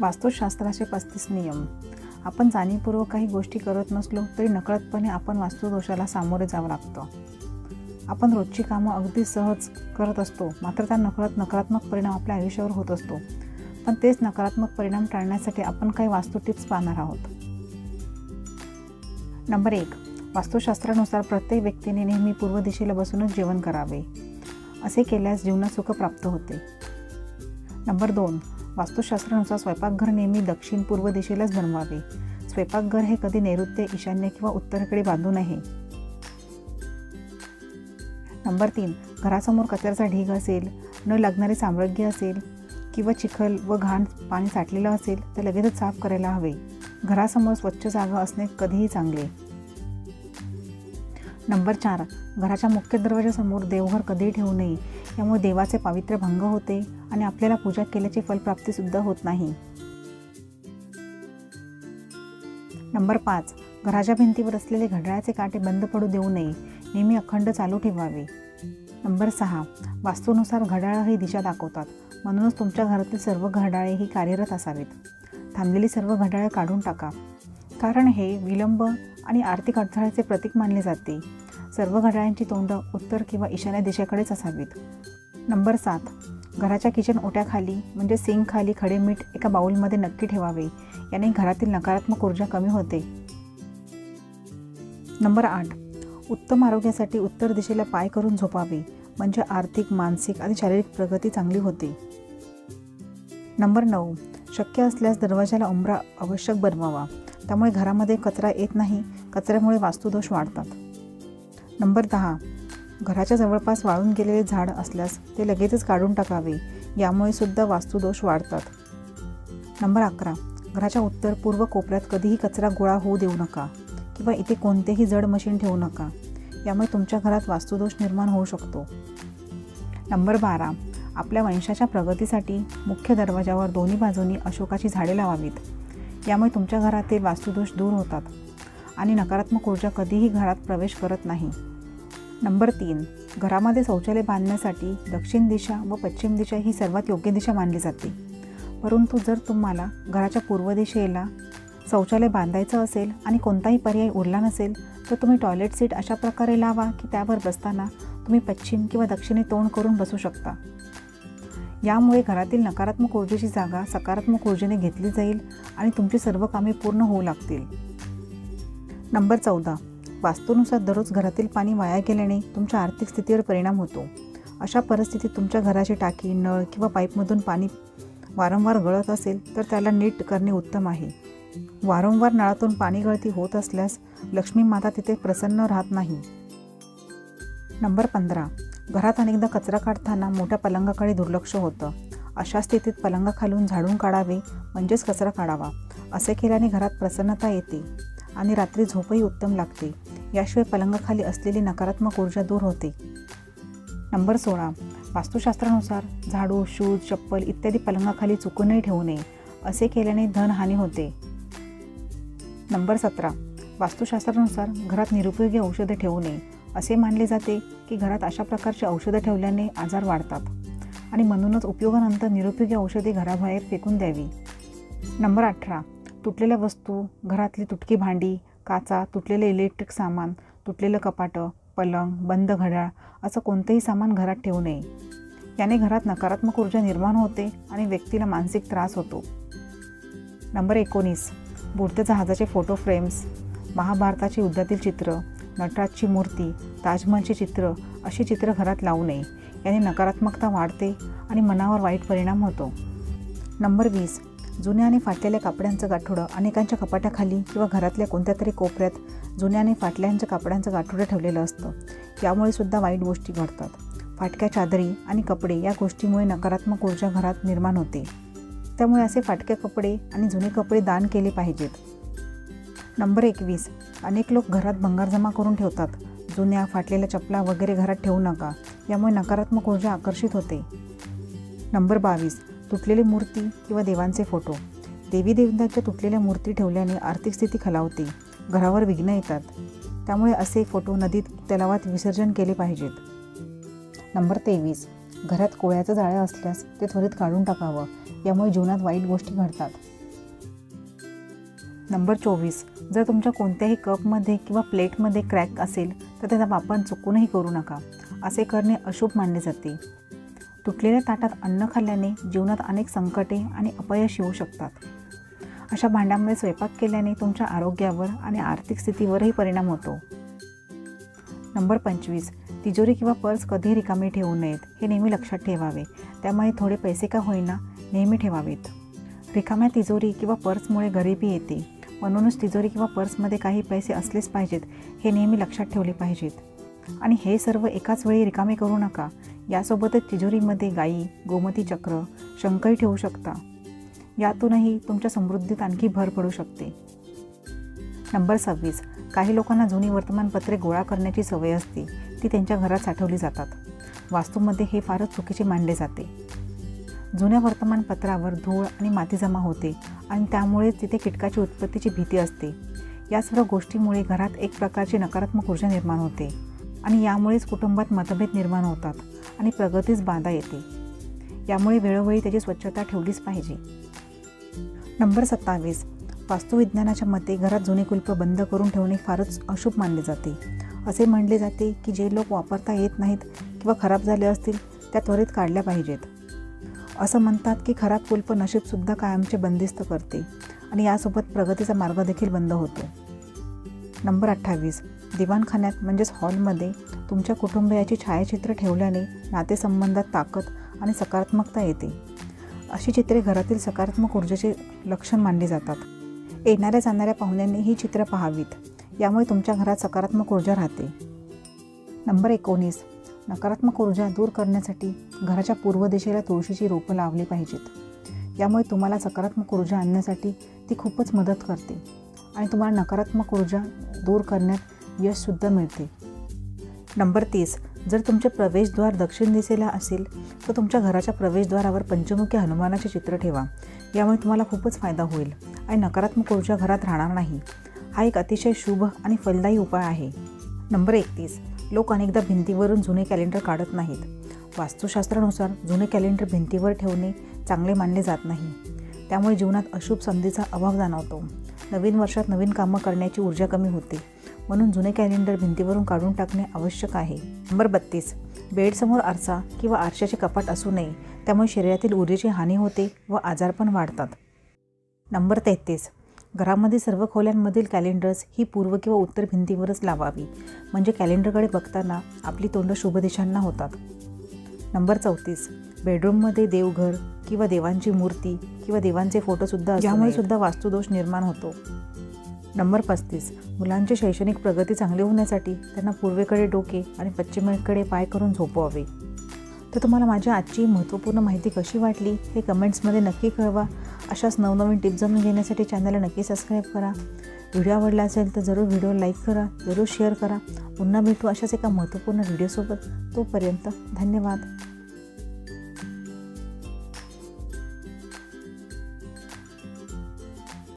वास्तुशास्त्राचे पस्तीस नियम. आपण जाणीवपूर्वक काही गोष्टी करत नसलो तरी नकळतपणे आपण वास्तुदोषाला सामोरे जावं लागतं. आपण रोजची कामं अगदी सहज करत असतो मात्र त्या नकळत नकारात्मक परिणाम आपल्या आयुष्यावर होत असतो. पण तेच नकारात्मक परिणाम टाळण्यासाठी आपण काही वास्तू टिप्स पाहणार आहोत. नंबर एक वास्तुशास्त्रानुसार प्रत्येक व्यक्तीने नेहमी पूर्व दिशेला बसूनच जेवण करावे. असे केल्यास जीवनात सुख प्राप्त होते. नंबर दोन वास्तुशास्त्रानुसार स्वयंपाकघर नेहमी दक्षिण पूर्व दिशेलाच बनवावे. स्वयंपाकघर हे कधी नैऋत्य ईशान्य किंवा उत्तरेकडे बांधू नये. नंबर तीन. घरासमोर कचऱ्याचा ढीग असेल न लागणारे साम्राज्य असेल किंवा चिखल व घाण पाणी साठलेलं असेल तर लगेचच साफ करायला हवे. घरासमोर स्वच्छ जागा असणे कधीही चांगले. नंबर चार घराच्या मुख्य दरवाजासमोर देवघर कधीही ठेवू नये. यामुळे देवाचे पावित्र्य भंग होते आणि आपल्याला पूजा केल्याची फलप्राप्तीसुद्धा होत नाही. नंबर पाच घराच्या भिंतीवर असलेले घड्याळाचे काटे बंद पडू देऊ नये. नेहमी अखंड चालू ठेवावे. नंबर सहा वास्तूनुसार घड्याळ ही दिशा दाखवतात. म्हणूनच तुमच्या घरातील सर्व घड्याळे ही कार्यरत असावेत. थांबलेली सर्व घड्याळे काढून टाका. कारण हे विलंब आणि आर्थिक अडथळ्याचे प्रतीक मानले जाते. सर्व घड्याळांची तोंड उत्तर किंवा ईशान्य दिशेकडेच असावीत. नंबर सात. घराच्या किचन ओट्याखाली म्हणजे सिंकखाली खडे मीठ एका बाऊलमध्ये नक्की ठेवावे. याने घरातील नकारात्मक ऊर्जा कमी होते. नंबर आठ. उत्तम आरोग्यासाठी उत्तर दिशेला पाय करून झोपावे म्हणजे आर्थिक मानसिक आणि शारीरिक प्रगती चांगली होते. नंबर नऊ. शक्य असल्यास दरवाजाला उंबरा आवश्यक बनवावा. त्यामुळे घरामध्ये कचरा येत नाही कचऱ्यामुळे वास्तुदोष वाढतात. नंबर दहा. घराच्या जवळपास वाळून गेलेले झाड असल्यास ते लगेचच काढून टाकावे यामुळे सुद्धा वास्तुदोष वाढतात. नंबर अकरा. घराच्या उत्तर पूर्व कोपऱ्यात कधीही कचरा गोळा होऊ देऊ नका किंवा इथे कोणतेही जड मशीन ठेवू नका. यामुळे तुमच्या घरात वास्तुदोष निर्माण होऊ शकतो. नंबर बारा. आपल्या वंशाच्या प्रगतीसाठी मुख्य दरवाजावर दोन्ही बाजूंनी अशोकाची झाडे लावावीत. यामुळे तुमच्या घरातील वास्तुदोष दूर होतात आणि नकारात्मक ऊर्जा कधीही घरात प्रवेश करत नाही. नंबर तीन घरामध्ये शौचालय बांधण्यासाठी दक्षिण दिशा व पश्चिम दिशा ही सर्वात योग्य दिशा मानली जाते. परंतु जर तुम्हाला घराच्या पूर्व दिशेला शौचालय बांधायचं असेल आणि कोणताही पर्याय उरला नसेल तर तुम्ही टॉयलेट सीट अशा प्रकारे लावा की त्यावर बसताना तुम्ही पश्चिम किंवा दक्षिणे तोंड करून बसू शकता. यामुळे घरातील नकारात्मक ऊर्जेची जागा सकारात्मक ऊर्जेने घेतली जाईल आणि तुमची सर्व कामे पूर्ण होऊ लागतील. नंबर चौदा. वास्तूनुसार दररोज घरातील पाणी वाया गेल्याने तुमच्या आर्थिक स्थितीवर परिणाम होतो. अशा परिस्थितीत तुमच्या घराची टाकी नळ किंवा पाईपमधून पाणी वारंवार गळत असेल तर त्याला नीट करणे उत्तम आहे. वारंवार नळातून पाणी गळती होत असल्यास लक्ष्मी माता तिथे प्रसन्न राहत नाही. नंबर पंधरा. घरात अनेकदा कचरा काढताना मोठ्या पलंगाकडे दुर्लक्ष होतं. अशा स्थितीत पलंग खालून झाडून काढावे म्हणजेच कचरा काढावा असे केल्याने घरात प्रसन्नता येते आणि रात्री झोपही उत्तम लागते. याशिवाय पलंगाखाली असलेली नकारात्मक ऊर्जा दूर होते. नंबर सोळा. वास्तुशास्त्रानुसार झाडू शूज चप्पल इत्यादी पलंगाखाली चुकूनही ठेवू नये असे केल्याने धनहानी होते. नंबर सतरा. वास्तुशास्त्रानुसार घरात निरुपयोगी औषधे ठेवू नये असे मानले जाते की घरात अशा प्रकारची औषधं ठेवल्याने आजार वाढतात. आणि म्हणूनच उपयोगानंतर निरुपयोगी औषधे घराबाहेर फेकून द्यावी. नंबर अठरा. तुटलेल्या वस्तू घरातली तुटकी भांडी काचा तुटलेले इलेक्ट्रिक सामान तुटलेलं कपाटं पलंग बंद घड्याळ असं कोणतंही सामान घरात ठेवू नये. याने घरात नकारात्मक ऊर्जा निर्माण होते आणि व्यक्तीला मानसिक त्रास होतो. नंबर एकोणीस. बुडत्या जहाजाचे फोटो फ्रेम्स महाभारताची युद्धातील चित्र नटराजची मूर्ती ताजमहलचे चित्र अशी चित्र घरात लावू नये. याने नकारात्मकता वाढते आणि मनावर वाईट परिणाम होतो. नंबर वीस. जुन्या आणि फाटलेल्या कापड्यांचं गाठोडं अनेकांच्या कपाटाखाली किंवा घरातल्या कोणत्या तरी कोपऱ्यात जुन्या आणि फाटल्यांच्या कापड्यांचं गाठोडं ठेवलेलं असतं. यामुळे सुद्धा वाईट गोष्टी घडतात. फाटक्या चादरी आणि कपडे या गोष्टीमुळे नकारात्मक ऊर्जा घरात निर्माण होते. त्यामुळे असे फाटके कपडे आणि जुने कपडे दान केले पाहिजेत. नंबर एकवीस. अनेक लोक घरात भंगार जमा करून ठेवतात. जुन्या फाटलेल्या चपला वगैरे घरात ठेवू नका. यामुळे नकारात्मक ऊर्जा आकर्षित होते. नंबर बावीस. तुटलेली मूर्ती किंवा देवांचे फोटो. देवी देवतांच्या तुटलेल्या मूर्ती ठेवल्याने आर्थिक स्थिती खालावते. घरावर विघ्न येतात. त्यामुळे असे फोटो नदीत तलावात विसर्जन केले पाहिजेत. नंबर तेवीस. घरात कोळ्याचं जाळं असल्यास ते त्वरित काढून टाकावं. यामुळे जीवनात वाईट गोष्टी घडतात. नंबर चोवीस. जर तुमच्या कोणत्याही कपमध्ये किंवा प्लेटमध्ये क्रॅक असेल तर त्याचा वापर चुकूनही करू नका. असे करणे अशुभ मानले जाते. तुटलेल्या ताटात अन्न खाल्ल्याने जीवनात अनेक संकटे आणि अपयश येऊ शकतात. अशा भांड्यामध्ये स्वयंपाक केल्याने तुमच्या आरोग्यावर आणि आर्थिक स्थितीवरही परिणाम होतो. नंबर पंचवीस. तिजोरी किंवा पर्स कधीही रिकामी ठेवू नयेत. हे नेहमी लक्षात ठेवावे. त्यामुळे थोडे पैसे का होईना नेहमी ठेवावेत. रिकाम्या तिजोरी किंवा पर्समुळे गरिबी येते. म्हणूनच तिजोरी किंवा पर्समध्ये काही पैसे असलेच पाहिजेत हे नेहमी लक्षात ठेवले पाहिजेत. आणि हे सर्व एकाच वेळी रिकामे करू नका. यासोबतच तिजोरीमध्ये गाई गोमती चक्र शंखही ठेवू शकता. यातूनही तुमच्या समृद्धीत आणखी भर पडू शकते. नंबर सव्वीस. काही लोकांना जुनी वर्तमानपत्रे गोळा करण्याची सवय असते. ती त्यांच्या घरात साठवली जातात. वास्तूमध्ये हे फारच चुकीचे मानले जाते. जुन्या वर्तमानपत्रावर धूळ आणि माती जमा होते आणि त्यामुळेच तिथे कीटकाची उत्पत्तीची भीती असते. या सर्व गोष्टीमुळे घरात एक प्रकारची नकारात्मक ऊर्जा निर्माण होते आणि यामुळेच कुटुंबात मतभेद निर्माण होतात आणि प्रगतीस बाधा येते. यामुळे वेळोवेळी त्याची स्वच्छता ठेवलीच पाहिजे. नंबर सत्तावीस. वास्तुविज्ञानाच्या मते घरात जुने कुलप बंद करून ठेवणे फारच अशुभ मानले जाते. असे म्हणले जाते की जे लोक वापरता येत नाहीत किंवा खराब झाले असतील त्या त्वरित काढल्या पाहिजेत. असं म्हणतात की खराब कुलप नशीबसुद्धा कायमचे बंदिस्त करते आणि यासोबत प्रगतीचा मार्ग देखील बंद होतो. नंबर अठ्ठावीस. दिवाणखान्यात म्हणजेच हॉलमध्ये तुमच्या कुटुंबियाची छायाचित्र ठेवल्याने नातेसंबंधात ताकद आणि सकारात्मकता येते. अशी चित्रे घरातील सकारात्मक ऊर्जेचे लक्षण मानली जातात. येणाऱ्या जाणाऱ्या पाहुण्यांनी ही चित्रं पाहावीत. यामुळे तुमच्या घरात सकारात्मक ऊर्जा राहते. नंबर एकोणीस. नकारात्मक ऊर्जा दूर करण्यासाठी घराच्या पूर्व दिशेला तुळशीची रोपं लावली पाहिजेत. यामुळे तुम्हाला सकारात्मक ऊर्जा आणण्यासाठी ती खूपच मदत करते आणि तुम्हाला नकारात्मक ऊर्जा दूर करण्यात यशसुद्धा मिळते. नंबर तीस. जर तुमचे प्रवेशद्वार दक्षिण दिशेला असेल तर तुमच्या घराच्या प्रवेशद्वारावर पंचमुखी हनुमानाचे चित्र ठेवा. यामुळे तुम्हाला खूपच फायदा होईल आणि नकारात्मक ऊर्जा घरात राहणार नाही. हा एक अतिशय शुभ आणि फलदायी उपाय आहे. नंबर एकतीस. लोक अनेकदा भिंतीवरून जुने कॅलेंडर काढत नाहीत. वास्तुशास्त्रानुसार जुने कॅलेंडर भिंतीवर ठेवणे चांगले मानले जात नाही. त्यामुळे जीवनात अशुभ संधीचा अभाव जाणवतो. नवीन वर्षात नवीन कामं करण्याची ऊर्जा कमी होते. म्हणून जुने कॅलेंडर भिंतीवरून काढून टाकणे आवश्यक आहे. नंबर बत्तीस. बेडसमोर आरसा किंवा आरशाचे कपाट असू नये. त्यामुळे शरीरातील ऊर्जेची हानी होते व आजारपण वाढतात. नंबर तेहतीस. घरामध्ये सर्व खोल्यांमधील कॅलेंडर्स ही पूर्व किंवा उत्तर भिंतीवरच लावावी. म्हणजे कॅलेंडरकडे बघताना आपली तोंड शुभ दिशांना होतात. नंबर चौतीस. बेडरूममध्ये देवघर किंवा देवांची मूर्ती किंवा देवांचे फोटोसुद्धा यामुळे सुद्धा वास्तुदोष निर्माण होतो. नंबर पस्तीस. मुलांची शैक्षणिक प्रगती चांगली होण्यासाठी त्यांना पूर्वेकडे डोके आणि पश्चिमेकडे पाय करून झोपवावे. तर तुम्हाला माझी आजची महत्त्वपूर्ण माहिती कशी वाटली हे कमेंट्समध्ये नक्की कळवा. अशाच नवनवीन टिप्स जाणून घेण्यासाठी चॅनलला नक्की सबस्क्राईब करा. व्हिडिओ आवडला असेल तर जरूर व्हिडिओ लाईक करा जरूर शेअर करा. पुन्हा भेटू अशाच एका महत्त्वपूर्ण व्हिडिओसोबत तोपर्यंत धन्यवाद.